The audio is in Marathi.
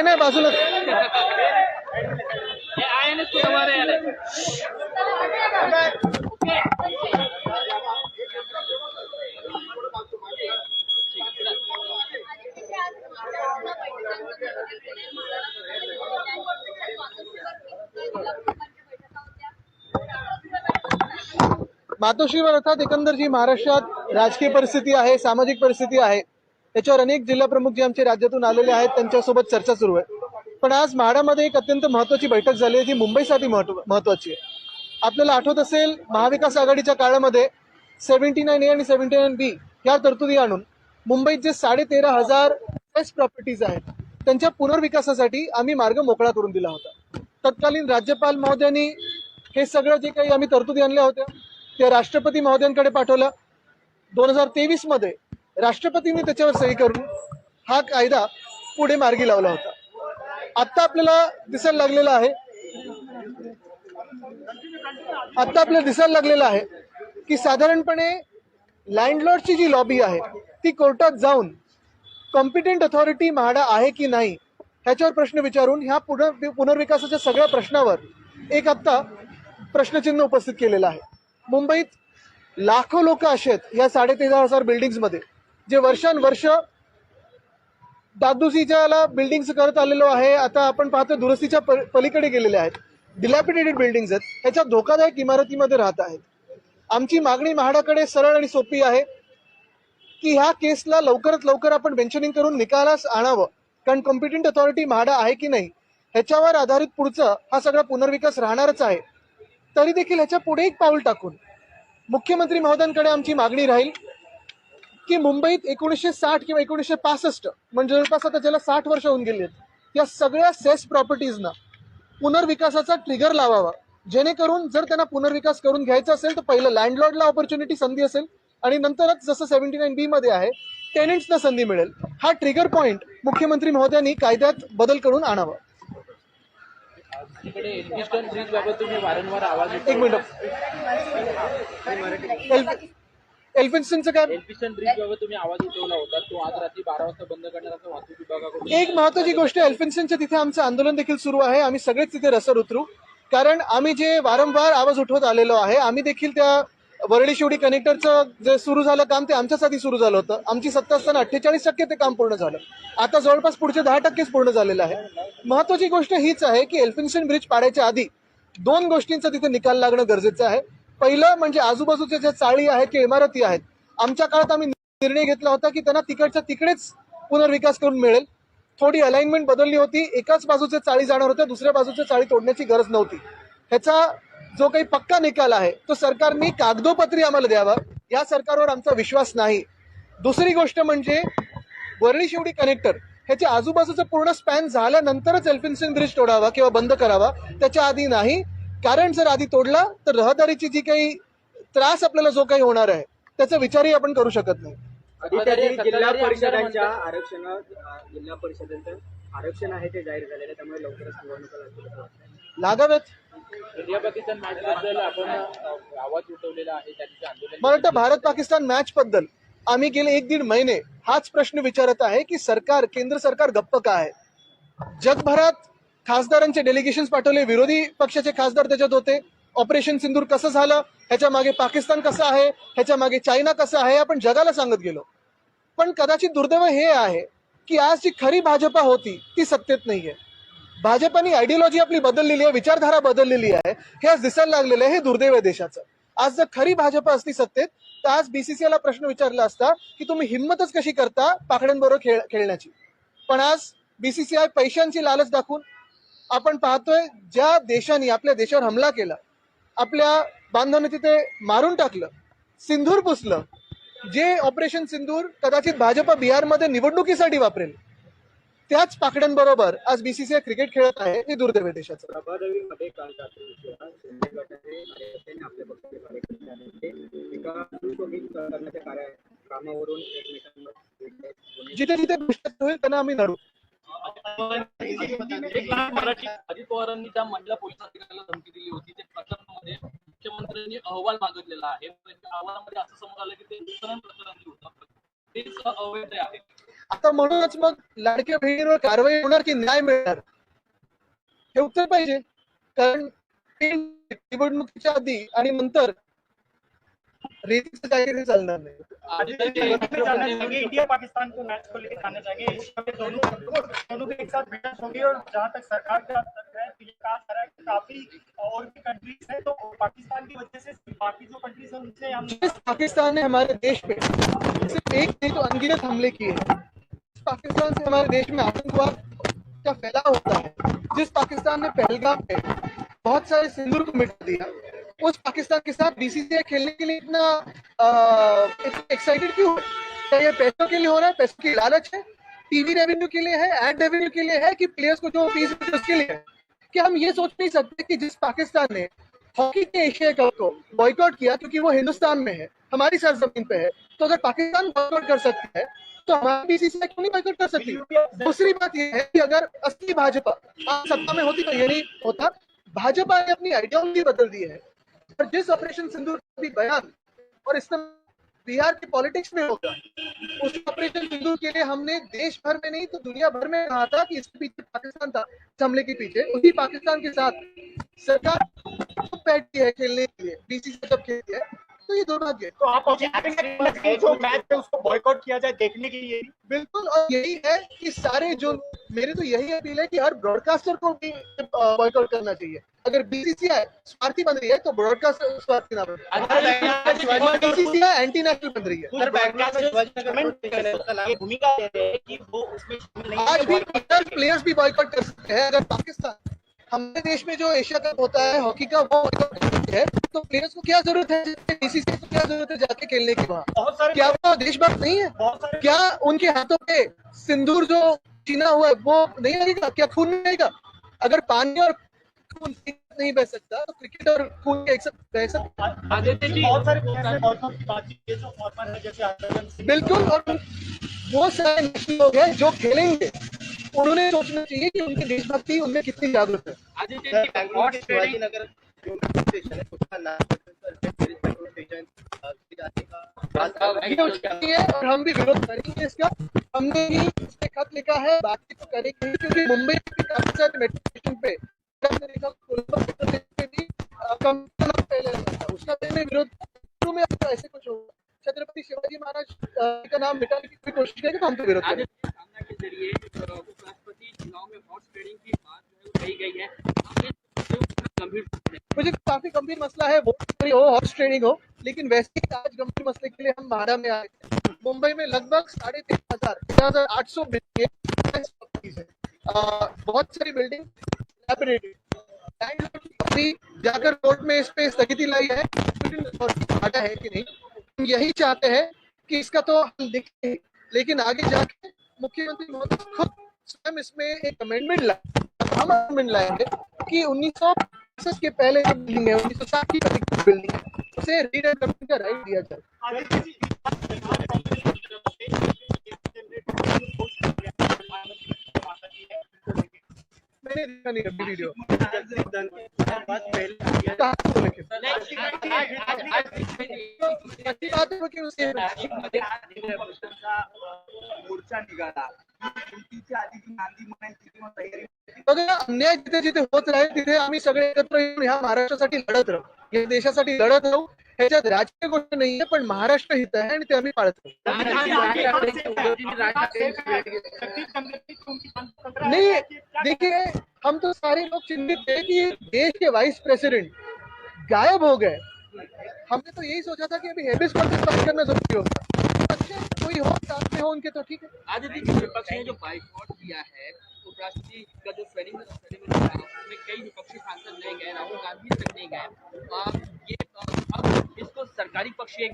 नाही बाजूला मातोश्रीवर अर्थात एकंदर जी महाराष्ट्रात राजकीय परिस्थिती आहे सामाजिक परिस्थिती आहे. त्याच्यावर अनेक जिल्हा प्रमुख जे आमचे राज्यातून आलेले आहेत त्यांच्यासोबत चर्चा सुरू आहे. पण आज म्हाडामध्ये एक अत्यंत महत्वाची बैठक झाली आहे जी मुंबईसाठी महत्व- महत्वाची आहे. आपल्याला आठवत असेल महाविकास आघाडीच्या काळामध्ये सेव्हन्टी नाईन ए आणि सेव्हन्टी नाईन बी या तरतुदी आणून मुंबईत जे साडे तेरा हजार बेस्ट प्रॉपर्टीज आहेत त्यांच्या पुनर्विकासासाठी आम्ही मार्ग मोकळा करून दिला होता. तत्कालीन राज्यपाल महोदयांनी हे सगळं जे काही आम्ही तरतुदी आणल्या होत्या त्या राष्ट्रपती महोदयांकडे पाठवलं. दोन हजार तेवीसमध्ये राष्ट्रपतींनी त्याच्यावर सही करून हा कायदा पुढे मार्गी लावला होता. आता आपल्याला दिसायला लागलेला आहे आता आपल्याला दिसायला लागलेलं आहे की साधारणपणे लँडलॉर्डची जी लॉबी आहे ती कोर्टात जाऊन कॉम्पिटंट अथॉरिटी म्हाडा आहे की नाही ह्याच्यावर प्रश्न विचारून ह्या पुनर् पुनर्विकासाच्या सगळ्या प्रश्नावर एक आत्ता प्रश्नचिन्ह उपस्थित केलेलं आहे. मुंबईत लाखो लोक असे आहेत या साडेतेरा हजार बिल्डिंग्समध्ये. जे वर्षानुवर्ष दादुसीच्याला बिल्डिंग्स करत आलेलो आहे आता आपण पाहतो दुरुस्तीच्या प- पलीकडे गेलेले आहेत. डिलॅपिडेटेड बिल्डिंग्स आहेत. ह्याच्या धोकादायक इमारतीमध्ये राहत आहेत. आमची मागणी म्हाडाकडे सरळ आणि सोपी आहे की ह्या केसला लवकरात लवकर आपण मेन्शनिंग करून निकालास आणावं. कारण कॉम्पिटंट अथॉरिटी म्हाडा आहे की नाही ह्याच्यावर आधारित पुढचं हा सगळा पुनर्विकास राहणारच आहे. तरी देखील ह्याच्या पुढे एक पाऊल टाकून मुख्यमंत्री महोदयांकडे आमची मागणी राहील. की मुंबईत एकोणीसशे साठ किंवा एकोणीसशे पासष्ट म्हणजे जवळपास आता ज्याला साठ वर्ष होऊन गेली आहेत या सगळ्या सेस प्रॉपर्टीजना पुनर्विकासाचा ट्रिगर लावावा. जेणेकरून जर त्यांना पुनर्विकास करून घ्यायचा असेल तर पहिलं लँडलॉर्डला ऑपॉर्च्युनिटी संधी असेल आणि नंतरच जसं सेव्हन्टी नाईन बी मध्ये आहे टेनेंट्सना संधी मिळेल. हा ट्रिगर पॉइंट मुख्यमंत्री महोदयांनी कायद्यात बदल करून आणावा. एक मिनिट. एल्फिन्स्टनचं काय? एल्फिस्टन ब्रिज बाबत तुम्ही आवाज उठवला होता तो आज रात्री बारा वाजता बंद करणार असं वाहतूक विभागाकडून एक महत्वाची गोष्ट एल्फिन्सनच्या तिथे आमचं आंदोलन देखील सुरू आहे. आम्ही सगळेच तिथे रसर उतरू. कारण आम्ही जे वारंवार आवाज उठवत आलेलो आहे आम्ही देखील त्या वरळी शिवडी कनेक्टरचं जे सुरू झालं काम ते आमच्यासाठी सुरू झालं होतं. आमची सत्ता असताना अठ्ठेचाळीस टक्के ते काम पूर्ण झालं. आता जवळपास पुढचे दहा टक्केच पूर्ण झालेलं आहे. महत्वाची गोष्ट हीच आहे की एल्फिन्सन ब्रिज पाडायच्या आधी दोन गोष्टींचा तिथे निकाल लागणं गरजेचं आहे. पहिलं म्हणजे आजूबाजूच्या ज्या चाळी आहेत किंवा इमारती आहेत आमच्या काळात आम्ही निर्णय घेतला होता की त्यांना तिकडच्या तिकडेच पुनर्विकास करून मिळेल. थोडी अलाइनमेंट बदलली होती. एकाच बाजूचे चाळी जाणार होत्या दुसऱ्या बाजूचे चाळी तोडण्याची गरज नव्हती. ह्याचा जो काही पक्का निकाल आहे तो सरकारने कागदोपत्री आम्हाला द्यावा. या सरकारवर आमचा विश्वास नाही. दुसरी गोष्ट म्हणजे वरळी शिवडी कनेक्टर ह्याच्या आजूबाजूचं पूर्ण स्पॅन झाल्यानंतरच एल्फिन्सन ब्रिज तोडावा किंवा बंद करावा त्याच्या आधी नाही. कारण जर आधी तोडला तर रहदारीची जी काही त्रास आपल्याला जो काही होणार आहे त्याचा विचारही आपण करू शकत नाही. जिल्हा परिषदांच्या जिल्हा परिषदांचं आरक्षण आहे ते जाहीर झालेलं आहे त्यामुळे लवकरच निवडणुका लागतील असं वाटतं लागाव्यात इंडिया पाकिस्तान मॅच बद्दल आपण आवाज उठवलेला आहे आंदोलन मला वाटतं भारत पाकिस्तान मॅच बद्दल आम्ही गेले एक दीड महिने हाच प्रश्न विचारत आहे की सरकार केंद्र सरकार गप्प का आहे? जगभरात खासदारांचे डेलिगेशन पाठवले. विरोधी पक्षाचे खासदार त्याच्यात होते. ऑपरेशन सिंदूर कसं झालं? ह्याच्या मागे पाकिस्तान कसं आहे? ह्याच्या मागे चायना कसं आहे? आपण जगाला सांगत गेलो. पण कदाचित दुर्दैव हे आहे की आज जी खरी भाजपा होती ती सत्तेत नाहीये. भाजपाने आयडिओलॉजी आपली बदललेली आहे विचारधारा बदललेली आहे. हे आज दिसायला लागलेलं आहे हे दुर्दैव आहे देशाचं. आज जर खरी भाजपा असती सत्तेत तर आज बीसीसीआयला प्रश्न विचारला असता की तुम्ही हिंमतच कशी करता पाकड्यांबरोबर खेळ खेळण्याची? पण आज बीसीसीआय पैशांची लालच दाखवून आपण पाहतोय ज्या देशाने आपल्या देशावर हमला केला आपल्या बांधवांनी तिथे मारून टाकलं सिंदूर पुसलं जे ऑपरेशन सिंदूर कदाचित भाजपा बिहारमध्ये निवडणुकीसाठी वापरेल त्याच पाकड्यांबरोबर आज बीसीसीआय क्रिकेट खेळत आहे हे दुर्दैव देशाचं. जिथे जिथे भ्रष्टाचार होईल त्यांना आम्ही लढू एक लहान मराठी अजित पवारांनी त्या महिला पोलीस अधिकाऱ्याला धमकी दिली होती. ते प्रकरणामध्ये मुख्यमंत्र्यांनी अहवाल मागितलेला आहे. म्हणजे अहवालामध्ये असं समोर आलं की ते वितरण प्रकरण होतं. तेच अवैध आहे. आता म्हणूनच मग लाडक्या बहिणीवर कारवाई होणार की न्याय मिळणार? हे उत्तर पाहिजे. कारण निवडणुकीच्या आधी आणि नंतर रेतीचं काहीतरी चालणार नाही चाहेंगे इंडिया पाकिस्तान को मैच को लेकर जाना समय दोनों दोनों के एक साथ भिड़ंत होगी और जहाँ तक सरकार का तक है तो ये कहा जा रहा है कि काफ़ी और भी कंट्रीज़ है तो पाकिस्तान की वजह से बाकी जो कंट्रीज़ है उनसे हम जिस पाकिस्तान ने हमारे देश पे सिर्फ़ एक नहीं तो अनगिनत हमले किए हैं। पाकिस्तान से हमारे देश में आतंकवाद का फैलाव होता है जिस पाकिस्तान ने पहलगाम पे बहुत सारे सिंदूर को मिटा दिया उस पाकिस्तान के साथ बीसीसीआई खेलने के लिए इतना एक्साइटेड क्यों क्या ये पैसों के लिए हो रहा है? पैसों की लालच है? टीवी रेवेन्यू के लिए है? एड रेवेन्यू के लिए है? कि प्लेयर्स को जो फ़ीस उसके लिए है? क्या हम ये सोच नहीं सकते कि जिस पाकिस्तान ने हॉकी के एशिया कप को बॉयकॉट किया क्योंकि वो हिंदुस्तान में है, हमारी सरजमीन पे है तो अगर पाकिस्तान बॉयकॉट कर सकता है तो हमारी बीसीसीआई क्यों नहीं बॉयकॉट कर सकती? दूसरी बात यह है कि अगर असली भाजपा सत्ता में होती तो ये नहीं होता। भाजपा ने अपनी आइडियोलॉजी बदल दी है। और जिस ऑपरेशन सिंधु का भी बयान और इस बिहार के पॉलिटिक्स में होगा उस ऑपरेशन सिंधु के लिए हमने देश भर में नहीं तो दुनिया भर में कहा था कि इसके पीछे पाकिस्तान था इस हमले के पीछे। उसी पाकिस्तान के साथ सरकार चुप बैठती है खेलने के लिए बीसीसी जब खेलती है तो ये दुर्भाग्य तो आप जो मैच है उसको बॉयकॉट किया जाए देखने के लिए? बिल्कुल और यही है कि सारे जो मेरी तो यही अपील है कि हर ब्रॉडकास्टर को भी बॉयकॉट करना चाहिए। अगर बीसीसीआई स्वार्थी बन रही है तो ब्रॉडकास्टर स्वार्थी ना बने। बीसीसीआई एंटी नेशनल बन रही है हैं। आज भी प्लेयर्स भी बॉयकॉट कर सकते हैं अगर पाकिस्तान हमारे देश में जो एशिया कप होता है हॉकी का वो हैं तो प्लेयर्स को क्या ज़रूरत है? बीसीसीआई को क्या ज़रूरत है जाके खेलने की? वहाँ क्या वो देशभक्त नहीं है? क्या उनके हाथों पे सिंदूर जो चीना हुआ है वो नहीं लगेगा क्या खून नहीं लगेगा अगर पानी और नहीं बह सकता तो क्रिकेट और साथ बह सकता आदित्य जी बहुत सारे बहुत सारी बातचीत है जो फॉर्मर है जैसे बिल्कुल, और वो सारे लोग हैं जो खेलेंगे। उन्होंने सोचना चाहिए कि उनकी देशभक्ति, उनमें कितनी जागरूक है। आदित्य जी हॉट ट्रेडिंग नगर स्टेशन है उसका की का और हम भी विरोध करेंगे इसका। हमने भी खत लिखा है बातचीत तो करेंगे क्योंकि मुंबई भी काफ़ी सारे मेट्रो स्टेशन पे ऐसे कुछ होगा छत्रपति शिवाजी महाराज का नाम मिटाने की कोशिश विरोध में मुझे काफ़ी गंभीर मसला है वोट हो हॉर्स ट्रेडिंग हो लेकिन वैसे ही आज गंभीर मसले के लिए हम महाड़ा में आए मुंबई में लगभग साढ़े तीन हज़ार तेरह हज़ार आठ सौ बिल्डिंग बहुत सारी बिल्डिंग अभी जाकर कोर्ट में इस पे स्थगिति लाई है घाटा है कि नहीं। हम यही चाहते हैं कि इसका तो हम लिखें ही, लेकिन आगे जाके मुख्यमंत्री महोदय खुद स्वयं इसमें एक अमेंडमेंट लाए हम अमेंडमेंट लाएँगे कि उन्नीस सौ के पहले जो बिल्डिंग है उन्नीस सौ साठ की बिल्डिंग है उसे रीडेवलपमेंट का राइट दिया जाए। अन्याय जिथे जिथे होत राहील तिथे आम्ही सगळे एकत्र येऊन ह्या महाराष्ट्रासाठी या देशासाठी लढत राहू ह्याच्यात राजकीय गोष्ट नाहीये पण महाराष्ट्र हित आहे आणि ते आम्ही पाळत नहीं देखिए हम तो सारे लोग चिंतित थे कि देश के वाइस प्रेसिडेंट गायब हो गए। हमने तो यही सोचा था कि अभी हेबिस कॉर्पस पास करना ज़रूरी होगा। अच्छा कोई हो साथ में हो उनके तो ठीक है। आदित्य विपक्ष ने जो बाइकआउट किया है उपराष्ट्रपति का जो सेरेमनी उसमें कई विपक्षी सांसद नहीं गए, राहुल गांधी तक नहीं गए। ये अब इसको सरकारी पक्ष ये